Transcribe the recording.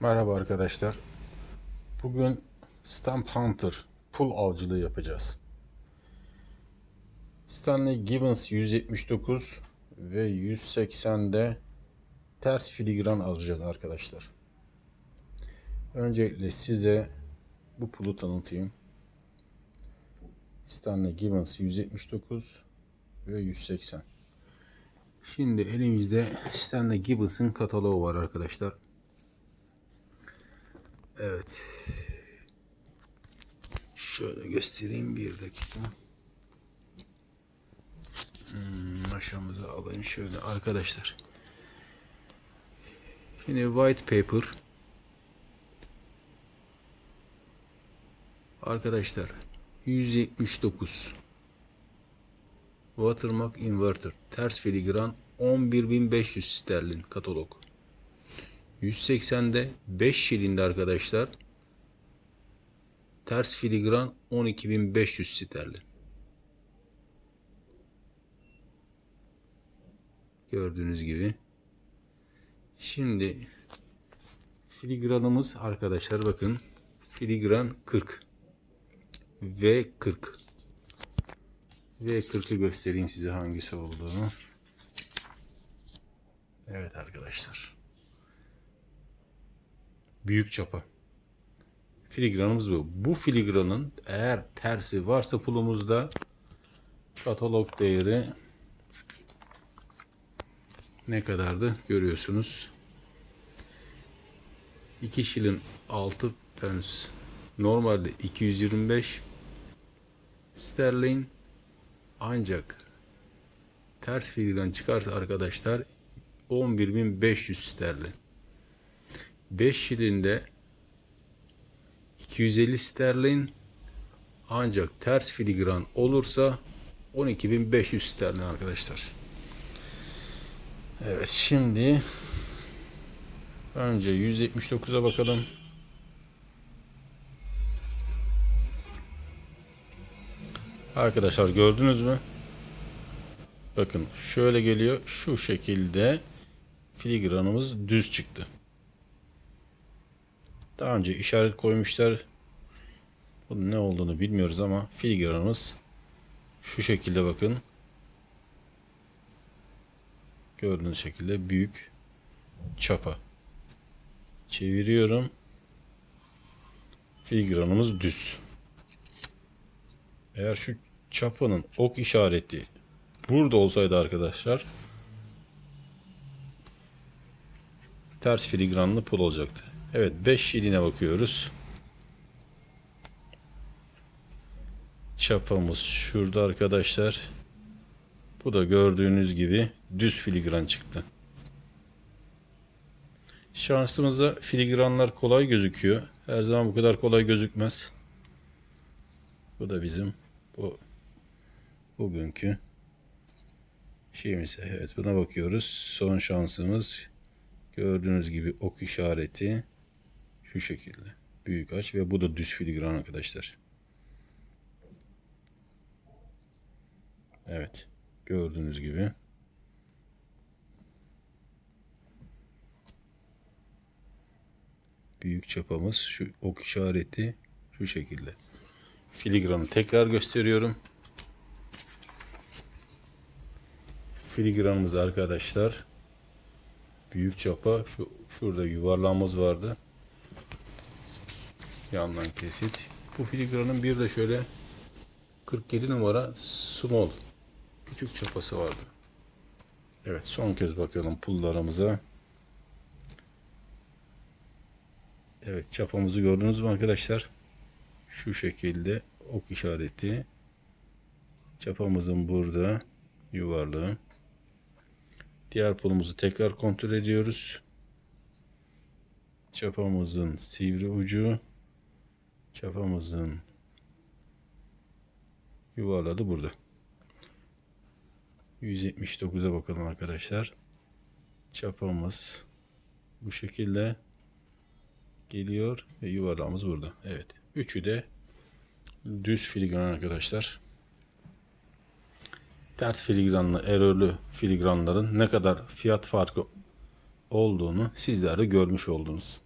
Merhaba arkadaşlar. Bugün Stamp Hunter pul avcılığı yapacağız. Stanley Gibbons 179 ve 180'de ters filigran alacağız arkadaşlar. Öncelikle size bu pulu tanıtayım. Stanley Gibbons 179 ve 180. Şimdi elimizde Stanley Gibbons'ın kataloğu var arkadaşlar. Evet. Şöyle göstereyim bir dakika. Hmm, aşağımıza alayım şöyle arkadaşlar. Şimdi white paper. Arkadaşlar 179 Watermark inverter ters filigran 11500 sterlin katalog. 180'de 5 şilinde arkadaşlar. Ters filigran 12500 sterlin. Gördüğünüz gibi. Şimdi filigranımız arkadaşlar bakın. Filigran 40. V 40. V40'ı göstereyim size hangisi olduğunu. Evet arkadaşlar büyük çapa. Filigranımız bu. Bu filigranın eğer tersi varsa pulumuzda katalog değeri ne kadardı görüyorsunuz. 2 şilin 6 pence normalde 225 sterlin ancak ters filigran çıkarsa arkadaşlar 11.500 sterlin. 5 şilinde 250 sterlin ancak ters filigran olursa 12.500 sterlin arkadaşlar. Evet şimdi önce 179'a bakalım. Arkadaşlar gördünüz mü? Bakın şöyle geliyor. Şu şekilde filigranımız düz çıktı. Daha önce işaret koymuşlar. Bunun ne olduğunu bilmiyoruz ama filigranımız şu şekilde bakın. Gördüğünüz şekilde büyük çapa. Çeviriyorum. Filigranımız düz. Eğer şu çapanın ok işareti burada olsaydı arkadaşlar ters filigranlı pul olacaktı. Evet 5 şiline bakıyoruz. Çapamız şurada arkadaşlar. Bu da gördüğünüz gibi düz filigran çıktı. Şansımıza filigranlar kolay gözüküyor. Her zaman bu kadar kolay gözükmez. Bu da bizim bu bugünkü şeyimiz. Evet buna bakıyoruz. Son şansımız gördüğünüz gibi ok işareti şu şekilde. Büyük aç ve bu da düz filigran arkadaşlar. Evet. Gördüğünüz gibi. Büyük çapamız şu ok işareti şu şekilde. Filigranı tekrar gösteriyorum. Filigranımız arkadaşlar. Büyük çapa. Şu, şurada yuvarlağımız vardı yandan kesit. Bu filigranın bir de şöyle 47 numara small küçük çapası vardı. Evet son kez bakalım pullarımıza. Evet çapamızı gördünüz mü arkadaşlar? Şu şekilde ok işareti. Çapamızın burada yuvarlığı. Diğer pulumuzu tekrar kontrol ediyoruz. Çapamızın sivri ucu Çapamızın yuvarladı burada. 179'a bakalım arkadaşlar. Çapamız bu şekilde geliyor ve yuvarlağımız burada. Evet. Üçü de düz filigran arkadaşlar. Ters filigranlı, erörlü filigranların ne kadar fiyat farkı olduğunu sizler de görmüş oldunuz.